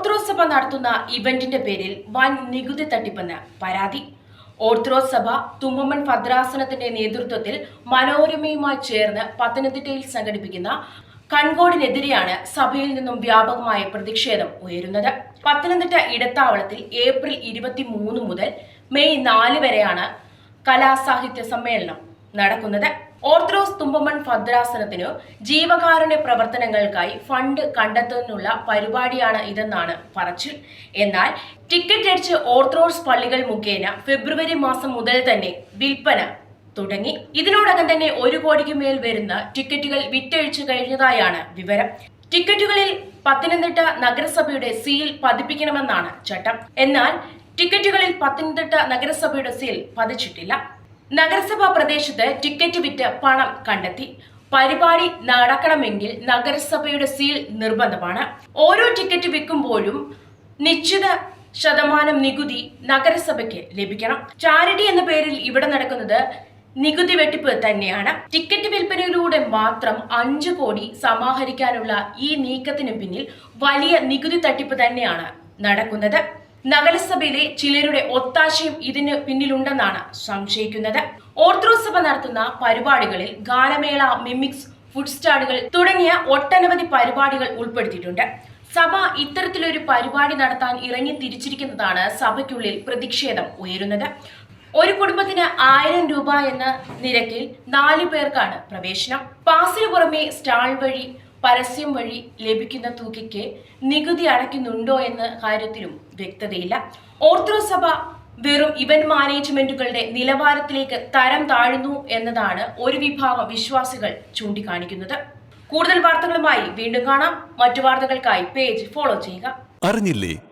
Orthodox സഭ നടത്തുന്ന ഇവന്റിന്റെ പേരിൽ വൻ നികുതി തട്ടിപ്പെന്ന് പരാതി. ഓർത്തഡോക്സ് സഭ തുമ്മമ്മൻ ഭദ്രാസനത്തിന്റെ നേതൃത്വത്തിൽ മനോരമയുമായി ചേർന്ന് പത്തനംതിട്ടയിൽ സംഘടിപ്പിക്കുന്ന കൺകോടിനെതിരെയാണ് സഭയിൽ നിന്നും വ്യാപകമായ പ്രതിഷേധം ഉയരുന്നത്. പത്തനംതിട്ട ഇടത്താവളത്തിൽ ഏപ്രിൽ ഇരുപത്തിമൂന്ന് മുതൽ മെയ് നാല് വരെയാണ് കലാസാഹിത്യ സമ്മേളനം നടക്കുന്നത്. ഓർത്തഡോക്സ് തുമ്പമൺ ഭദ്രാസനത്തിനു ജീവകാരുണ്യ പ്രവർത്തനങ്ങൾക്കായി ഫണ്ട് കണ്ടെത്തുന്നതിനുള്ള പരിപാടിയാണ് ഇതെന്നാണ് പറച്ചിൽ. എന്നാൽ ടിക്കറ്റ് അടിച്ച് ഓർത്തഡോക്സ് പള്ളികൾ മുഖേന ഫെബ്രുവരി മാസം മുതൽ തന്നെ വിൽപ്പന തുടങ്ങി. ഇതിനോടകം തന്നെ ഒരു കോടിക്ക് മേൽ വരുന്ന ടിക്കറ്റുകൾ വിറ്റഴിച്ചു കഴിഞ്ഞതായാണ് വിവരം. ടിക്കറ്റുകളിൽ പത്തനംതിട്ട നഗരസഭയുടെ സീൽ പതിപ്പിക്കണമെന്നാണ് ചട്ടം. എന്നാൽ ടിക്കറ്റുകളിൽ പത്തനംതിട്ട നഗരസഭയുടെ സീൽ പതിച്ചിട്ടില്ല. നഗരസഭാ പ്രദേശത്ത് ടിക്കറ്റ് വിറ്റ് പണം കണ്ടെത്തി. പരിപാടി നടക്കണമെങ്കിൽ നഗരസഭയുടെ സീൽ നിർബന്ധമാണ്. ഓരോ ടിക്കറ്റ് വിൽക്കുമ്പോഴും നിശ്ചിത ശതമാനം നികുതി നഗരസഭയ്ക്ക് ലഭിക്കണം. ചാരിറ്റി എന്ന പേരിൽ ഇവിടെ നടക്കുന്നത് നികുതി വെട്ടിപ്പ് തന്നെയാണ്. ടിക്കറ്റ് വിൽപ്പനയിലൂടെ മാത്രം അഞ്ചു കോടി സമാഹരിക്കാനുള്ള ഈ നീക്കത്തിന് പിന്നിൽ വലിയ നികുതി തട്ടിപ്പ് തന്നെയാണ് നടക്കുന്നത്. നഗരസഭയിലെ ചിലരുടെ ഒത്താശയും ഇതിന് പിന്നിലുണ്ടെന്നാണ് സംശയിക്കുന്നത്. ഓർത്തഡോക്സ് സഭ നടത്തുന്ന പരിപാടികളിൽ ഗാനമേള മിമിക്സ് ഫുഡ് സ്റ്റാളുകൾ തുടങ്ങിയ ഒട്ടനവധി പരിപാടികൾ ഉൾപ്പെടുത്തിയിട്ടുണ്ട്. സഭ ഇത്തരത്തിലൊരു പരിപാടി നടത്താൻ ഇറങ്ങി തിരിച്ചിരിക്കുന്നതാണ് സഭയ്ക്കുള്ളിൽ പ്രതിഷേധം ഉയരുന്നത്. ഒരു കുടുംബത്തിന് ആയിരം രൂപ എന്ന നിരക്കിൽ നാല് പേർക്കാണ് പ്രവേശനം. പാസിന് പുറമെ സ്റ്റാൾ വഴി പരസ്യം വഴി ലഭിക്കുന്ന തുകയ്ക്ക് നികുതി അടയ്ക്കുന്നുണ്ടോ എന്ന കാര്യത്തിലും വ്യക്തതയില്ല. ഓർത്തഡോക്സ് സഭ വെറും ഇവന്റ് മാനേജ്മെന്റുകളുടെ നിലവാരത്തിലേക്ക് തരം താഴുന്നു എന്നതാണ് ഒരു വിഭാഗം വിശ്വാസികൾ ചൂണ്ടിക്കാണിക്കുന്നത്. കൂടുതൽ വാർത്തകളുമായി വീണ്ടും കാണാം. മറ്റു വാർത്തകൾക്കായി പേജ് ഫോളോ ചെയ്യുക. അറിഞ്ഞില്ലേ?